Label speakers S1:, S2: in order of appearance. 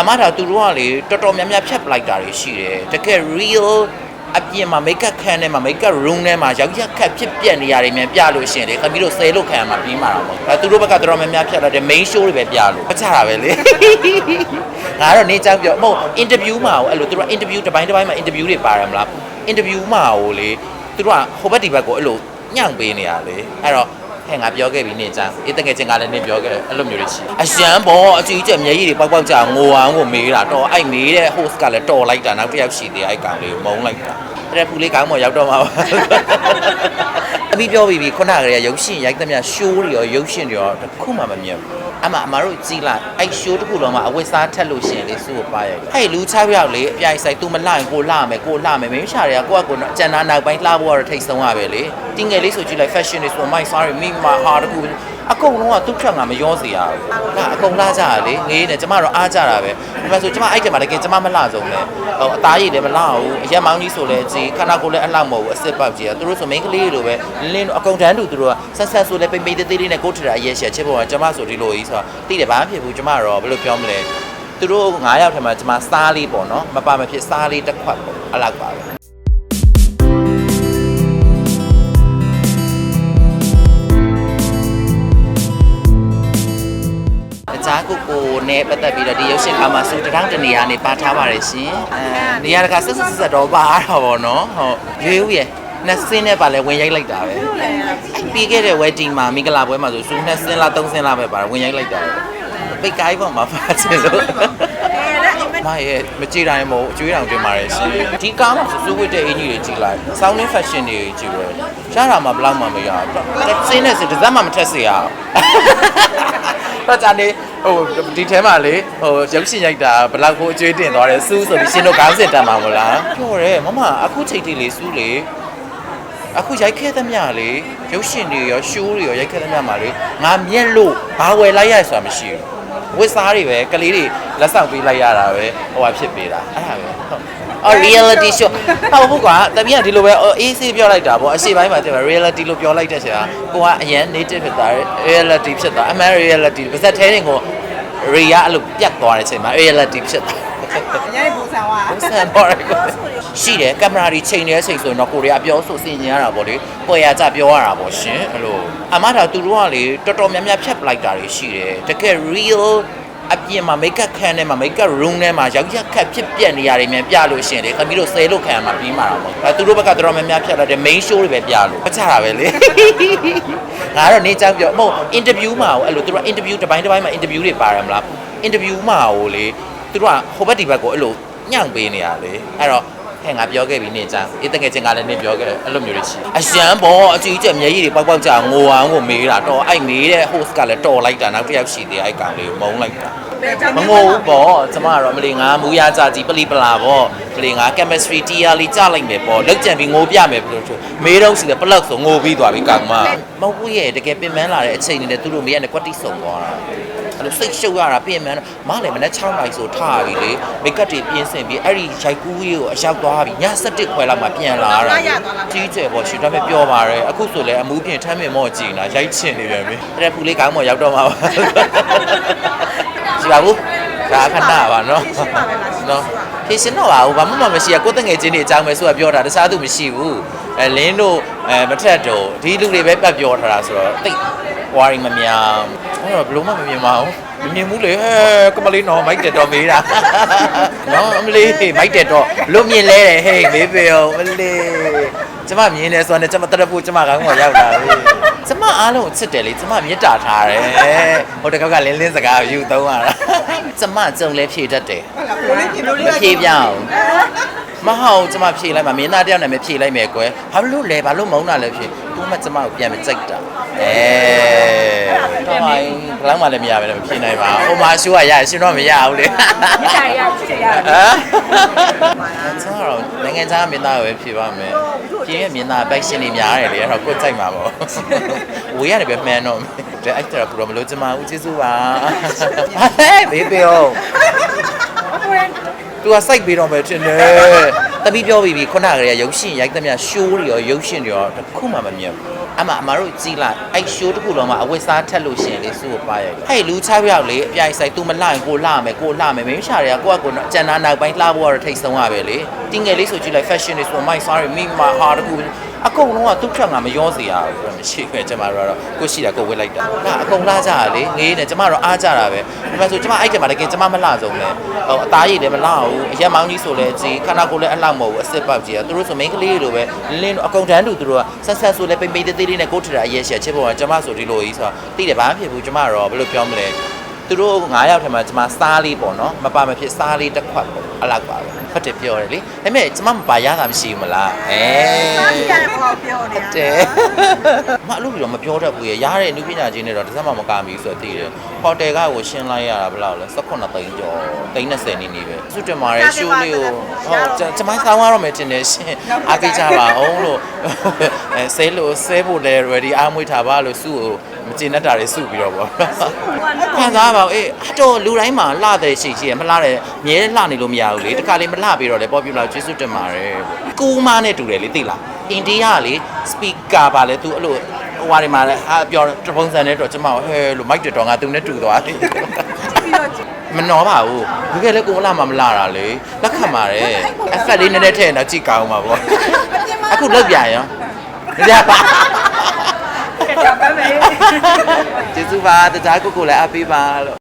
S1: အမသာသူတို့ကလေတော်တော်များများဖြတ်ပလိုက်တာတွေရှိတယ်တကယ် real အပြင်မှာ makeup ခန်းထဲမှာ makeup room ထဲမှာရောက်ရက်ခတ်ဖြစ်ပြက်နေရတယ်မြန်ပြလို့ရှရင်လေခမီးတို့ဆယ်လို့ခံရမှာပြီးမှာတော့ပေါ့အဲသူတို့ဘက်ကတော်တော်များများဖြတ်လာတယ် main show တွေပဲပြလို့ပချတာပဲလေငါကတော့နေကြောင်ပြောမဟုတ် interview မှာအဲ့လိုသူတို့က interview တစ်ပိုင်းတစ်ပိုင်းမှာ interview တွေပါတယ်မလား interview မှာဟိုလေသူတို့ကဟိုဘက်ဒီဘက်ကိုအဲ့လိုညှောင်ပေးနေရလေအဲ့တော့ ဟဲ့ငါပြောခဲ့ပြီနေကြအေးတကယ်ချင်းကလည်းနေပြောခဲ့တယ်အဲ့လိုမျိုးတွေရှိအရှမ်းဘောအကြီးကျယ်မျက်ရည်တွေပေါက်ပေါက်ကြာငိုအောင်ကိုမေးတာတော့အဲ့မေးတဲ့ host ကလည်းတော်လိုက်တာနောက်တစ်ယောက်ရှိသေးအဲ့ကောင်လေးကိုမုန်းလိုက်တာအဲ့ဒါဖူလေးကောင်းမော်ရောက်တော့မှာပါအပြီးပြောပြီးပြီခုနကလေးကရုပ်ရှင်ရိုက်သမျှ show တွေရောရုပ်ရှင်တွေရောတစ်ခုမှမမြင်ဘူး အမအမတို့ကြည်လိုက်အဲ့ show တစ်ခုလုံးမှာအဝတ်စားထက်လို့ရှရင်လေစုကိုပါရိုက်ဟဲ့လူ6ယောက်လေအပြိုင်ဆိုင် तू မလှရင်ကိုလှမယ်ကိုလှမယ်မင်းရှာတွေကကိုကကိုကျန်တာနောက်ပိုင်းလှဖို့ကတော့ထိတ်ဆုံးရပဲလေတင်းငယ်လေးဆိုကြည့်လိုက် fashion တွေဆိုမိုက်စားတွေမိမဟာတခု အကုန်လုံးကသူ့ထက်ငါမရောစေရဘူးငါအကုန်လှကြရလေငေးနေကျမတော့အားကြတာပဲဒီမှာဆိုကျမအဲ့တက်မှာတကယ်ကျမမလှဆုံးလေဟိုအသားရည်လည်းမလှဘူးအရက်မောင်းကြီးဆိုလည်းကြည်ခန္ဓာကိုယ်လည်းအလှမဟုတ်ဘူးအစစ်ပေါက်ကြီးอ่ะသူတို့ဆိုမိန်းကလေးတွေလိုပဲလင်းအကုန်တန်းတူသူတို့ကဆက်ဆက်ဆိုလည်းပိတ်ပိတ်သေးသေးလေးနဲ့ကိုထတာအရက်ရှက်ချစ်ပေါ်ကကျမဆိုဒီလိုကြီးဆိုတော့တိတယ်ဘာမှဖြစ်ဘူးကျမတော့ဘယ်လိုပြောမလဲသူတို့9ယောက်ထဲမှာကျမစားလေးပေါ့နော်မပါမဖြစ်စားလေးတစ်ခွက်ပေါ့အလောက်ပါပဲ အကြကိုကိုနဲ့ပတ်သက်ပြီးတော့ဒီရုပ်ရှင်ကားမှာစူတထောင်းတနေရာနေပါထားပါတယ်ရှင်အဲနေရာတကာဆက်ဆက်ဆက်တော့ပါတော့ဗောနော်ဟုတ်ရွေးဦးရဲ့နှစ်စင်းနဲ့ပါလဲဝင်ရိုက်လိုက်တာပဲပြီးခဲ့တဲ့ wedding မှာမိဂလာပွဲမှာဆိုစူနှစ်စင်းလားသုံးစင်းလားပဲပါဝင်ရိုက်လိုက်တာပဲပိတ်ကိုင်းပေါ်မှာပါချင်လို့မရဲ့မကြည့်တိုင်းမဟုတ်အကျွေးတောင်တင်ပါတယ်ရှင်ဒီကားမှာစူးဝတ်တဲ့အင်ကြီးတွေကြည့်လိုက်စောင်းနေ fashion တွေကြည့်ပဲရတာမှဘလောက်မှမရဘူးစင်းနဲ့စတစ်စက်မှမထက်စေရအောင် တော့ကြာနေဟိုဒီထဲမှာလေဟိုရုပ်ရှင်ရိုက်တာဘလောက်ကိုအကျွေးတင်သွားတယ်စူးဆိုပြီးရှင်တို့ခေါင်းစစ်တတ်မှာမလားပြောတယ်မမအခုချိန်တီလေးစူးလေအခုရိုက်ခဲ့သမျှလေရုပ်ရှင်တွေရောရှိုးတွေရောရိုက်ခဲ့သမျှမှာလေငါမျက်လို့ဘာဝယ်လိုက်ရဆိုတာမရှိဘူးဝစ်စားတွေပဲကလေးတွေလက်ဆောင်ပေးလိုက်ရတာပဲဟိုဟာဖြစ်ပေးတာအဲ့ဒါပဲဟုတ် အော် reality show ဟုတ်ဘူးကွာတမီးကဒီလိုပဲအေးဆေးပြောလိုက်တာပေါ့အရှိပိုင်းမှာတင် reality လို့ပြောလိုက်တဲ့ဆရာကိုကအရန် native ဖြစ်သွားတယ် reality ဖြစ်သွားအမှန် reality ပါဇက်သေးတွေကို re ရအဲ့လိုပြတ်သွားတဲ့အချိန်မှာ reality ဖြစ်သွား
S2: အရင်ဘူဆန်ဝါ
S1: ဆန်ပေါ်ရကိုရှိတယ်ကင်မရာကြီးချိန်နေတဲ့အချိန်ဆိုရင်တော့ကိုရီးယားပြောဆိုစင်ញင်ရတာပေါ့လေပွဲရကြပြောရတာပေါ့ရှင်အဲ့လိုအမသာသူတို့ကလေတော်တော်များများဖြတ်ပလိုက်တာတွေရှိတယ်တကယ် real အပြင်မှာ makeup ခန်းထဲမှာ makeup room ထဲမှာရောက်ရက်ခတ်ဖြစ်ပြက်နေရတယ်မြန်ပြလို့ရှရင်လေခမီးတို့ဆယ်လို့ခံရမှာပြီးမှာတော့ပေါ့အဲသူတို့ဘက်ကတော်တော်များများဖြတ်လာတယ် main show တွေပဲပြလို့ပချတာပဲလေငါကတော့နေကြောင်ပြောမဟုတ် interview မှာဟိုအဲ့လိုသူတို့က interview တစ်ပိုင်းတစ်ပိုင်းမှာ interview တွေပါတယ်မလား interview မှာဟိုလေသူတို့ကဟိုဘက်ဒီဘက်ကိုအဲ့လိုညှောင်ပေးနေရလေအဲ့တော့ ဟဲ့ငါပြောခဲ့ပြီနေကြအေးတကယ်ချင်းကလည်းနေပြောခဲ့တယ်အဲ့လိုမျိုးတွေရှိအရှမ်းဘောအကြီးကျယ်မျက်ရည်တွေပေါက်ပေါက်ကြာငိုအောင်ကိုမေးတာတော့အဲ့မေးတဲ့ host ကလည်းတော်လိုက်တာနောက်တစ်ယောက်ရှိသေးအဲ့ကောင်လေးကိုမုန်းလိုက်တာမငိုဘူးပေါ့ကျမကတော့မလီငါမူရကြကြီးပလီပလာပေါ့မလီငါ chemistry တရားလေးကြလိုက်မယ်ပေါ့လောက်ကြံပြီးငိုပြမယ်ဘယ်လိုဆိုမေးတော့စီတယ်ပလက်ဆိုငိုပြီးသွားပြီကောင်မမဟုတ်ဘူးရဲ့တကယ်ပင်ပန်းလာတဲ့အချိန်နဲ့သူတို့မေးရတဲ့ကွက်တိဆုံသွားတာ အဲ့လိုစိတ်ရှုပ်ရတာပြင်မှန်းမလည်းမနေ့6နိုင်ဆိုထားပြီလေမိတ်ကပ်တွေပြင်းစင်ပြီးအဲ့ဒီရိုက်ကူးကြီးကိုအရောက်သွားပြီည7ခွဲလောက်မှပြန်လာတာကြီးကျယ်ပေါ့ရှင်ဒါပေမဲ့ပြောပါရဲအခုဆိုလဲအမှုပြင်ထမ်းမြင်မော့ကြည့်နေတာရိုက်ချင်နေပြန်ပြီအဲ့ဒါဖူလေးကောင်းမော်ရောက်တော့မှာပါရှိပါဘူးဒါခဏပါနော်နော်ဖြည့်စင်တော့ပါဘူးဘာမှမမရှိရကိုယ်တငယ်ချင်းတွေအကြောင်းပဲဆိုတာပြောတာတခြားသူမရှိဘူးအဲလင်းတို့အဲမထက်တော့ဒီလူတွေပဲပတ်ပြောထားတာဆိုတော့တိတ် ဝါရီမများအဲ့တော့ဘလို့မှမမြင်ပါဘူးမမြင်ဘူးလေဟဲကမလေးနော်မိုက်တက်တော့မေးတာနော်အမလေးမိုက်တက်တော့လို့မြင်လဲတယ်ဟဲ့မေးပေအောင်မလေးကျမမြင်နေဆိုတော့ကျမတရဖို့ကျမကောင်းကောရောက်လာပြီကျမအားလုံးကိုချစ်တယ်လေကျမမေတ္တာထားတယ်ဟိုတကောက်ကလင်းလင်းစကားယူသုံးရတာကျမကြုံလဲဖြေတတ်တယ်
S2: ဟုတ်လားဘယ်လိုလဲ
S1: မဖြေပြအောင်မဟုတ်ကျမဖြေလိုက်မှာမင်းသားတယောက်နဲ့မဖြေလိုက်မယ်ကွယ်ဘာလို့လဲဘာလို့မုန်းတာလဲဖြေ သူမှကျမကိုပြန်မကြိုက်တာအဲတော့ဟိုင်းဘလောက်မှလည်းမရပဲမဖြေနိုင်ပါဘူးဟိုမှာရှိုးကရရှင်တော့မရဘူးလေ
S2: မြစ်တာရချစ်တယ်ရ
S1: ဟမ်ကျမတော့နိုင်ငံခြားမင်းသားကိုပဲဖြေပါမယ်ပြင်းရဲ့မင်းသားဘိုက်ရှင်တွေများတယ်လေအဲ့တော့ကိုယ်ကြိုက်မှာပေါ့ဝေးရတယ်ပဲမှန်းတော့မယ်တဲ့အဲ့ဒါကတော့မလို့ကျမဦးကျေးဇူးပါဟဲ့ဘေးပြောသူကစိုက်ပေးတော့မယ်ထင်တယ် တပီးပြောပြီးပြီခုနကလေးကရုပ်ရှင်ရိုက်သမျှ show တွေရောရုပ်ရှင်တွေရောတစ်ခုမှမမြင်ဘူးအမအမတို့ကြည်လိုက်အဲ့ show တစ်ခုလုံးမှာအဝတ်စားထက်လို့ရှရင်လေစုကိုပါရတယ်ဟဲ့လူ6ယောက်လေအပြိုင်ဆိုင် तू မလှရင်ကိုလှမယ်ကိုလှမယ်မင်းရှာတွေကကိုကကိုကျန်တာနောက်ပိုင်းလှဖို့ကတော့ထိတ်ဆုံးရပဲလေတင်းငယ်လေးဆိုကြည့်လိုက် fashion တွေဆို my sorry me my heart တခု အကုန်လုံးကသူ့ထက်ငါမရောစေရဘူးမရှိပဲကျမတို့ကတော့ကိုရှိတာကိုဝတ်လိုက်တာဒါအကုန်လားကြတာလေငေးနေကျမတို့အားကြတာပဲဒီမှာဆိုကျမအဲ့တက်မှာတကယ်ကျမမလှဆုံးလဲဟိုအသားရည်လည်းမလှဘူးအရက်မောင်းကြီးဆိုလည်းကြည်ခန္ဓာကိုယ်လည်းအလောက်မဟုတ်ဘူးအစစ်ပေါက်ကြီးอ่ะသူတို့ဆိုမိန်းကလေးလိုပဲလင်းလင်းအကုန်တန်းတူသူတို့ကဆက်ဆက်ဆိုလည်းပိမ့်ပိမ့်သေးသေးလေးနဲ့ကိုထတာအရက်ရှက်ချစ်ပေါ်ကကျမဆိုဒီလိုကြီးဆိုတော့တိတယ်ဘာမှဖြစ်ဘူးကျမတော့ဘယ်လိုပြောမလဲသူတို့9ယောက်ထဲမှာကျမစားလေးပေါ့နော်မပါမဖြစ်စားလေးတစ်ခွက်ပေါ့ အလောက်ပါပဲဟုတ်တယ်ပြောတယ်လေဒါပေမဲ့ကျမမပါရတာမရှိဘူးမလားအဲ
S2: စားပြရတယ်ပေါ့ပြောနေတာ
S1: တဲ့ မအဲ့လိုပြီးတော့မပြောတတ်ဘူးရရတဲ့အနုပညာချင်းတွေတော့တစ်စက်မှမကမ်းဘူးဆိုတော့သိတယ်ဟိုတယ်ကကိုရှင်းလိုက်ရတာဘယ်လောက်လဲ18သိန်းကျော်သိန်း20နီးနီးပဲစွတ်တင်မာရဲ့ရှိုးလေးကိုဟုတ်ကျွန်မဆောင်းရတော့မယ်တင်တယ်ရှင်အားပေးကြပါအောင်လို့အဲဆဲလို့ဆဲဖို့လဲ ready အားမွေးထားပါလို့စုကိုမကျင်တတ်တာတွေစုပြီးတော့ပေါ့ခံစားပါဦးအေးအတော်လူတိုင်းမှာလှတဲ့ရှိရှိရမလှတဲ့မြဲလှနေလို့မရဘူးလေတခါလေးမလှပြီးတော့လေပေါ်ပြူလာကျေးဇူးတင်ပါတယ်ကူမနဲ့တူတယ်လေသိလားအိန္ဒိယကလေစပီကာပါလေသူအဲ့လို ဟိုဟာတွေမှာလည်းဟာပြောတပုံစံနဲ့တော့ကျမဟဲလို့မိုက်တက်တော့ငါသူနဲ့တူသွားတယ်
S2: ပြီးတော့ကြည့်
S1: မနှောပါဘူးဒီကလည်းကိုလာမှမလာတာလေလက်ခံပါတယ်အဖက်လေးနည်းနည်းထည့်ရင်တော့ကြည့်ကောင်းမှာပေါ့အခုလောက်ပြန်ရောရပါ
S2: ကြည့်ပါမယ်
S1: ကျေးဇူးပါတကြားကိုကိုလည်းအပ်ပေးပါလို့